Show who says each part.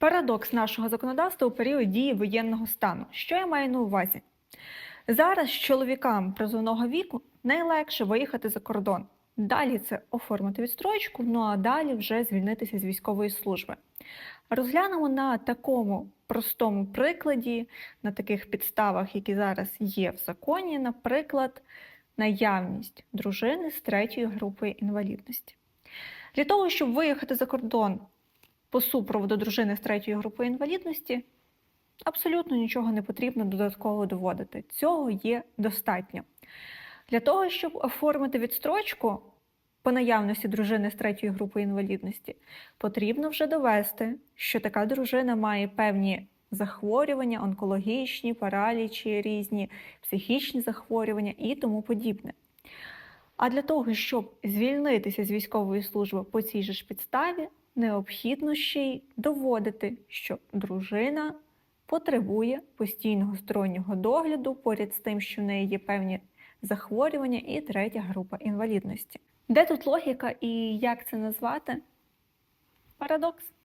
Speaker 1: Парадокс нашого законодавства у період дії воєнного стану. Що я маю на увазі? Зараз чоловікам призовного віку найлегше виїхати за кордон. Далі це оформити відстрочку, ну а далі вже звільнитися з військової служби. Розглянемо на такому простому прикладі, на таких підставах, які зараз є в законі, наприклад, наявність дружини з третьої групи інвалідності. Для того, щоб виїхати за кордон по супроводу дружини з третьої групи інвалідності, абсолютно нічого не потрібно додатково доводити. Цього є достатньо. Для того, щоб оформити відстрочку по наявності дружини з третьої групи інвалідності, потрібно вже довести, що така дружина має певні захворювання, онкологічні, паралічі, різні психічні захворювання і тому подібне. А для того, щоб звільнитися з військової служби по цій же ж підставі, необхідно ще й доводити, що дружина потребує постійного стороннього догляду поряд з тим, що в неї є певні захворювання і третя група інвалідності. Де тут логіка і як це назвати? Парадокс.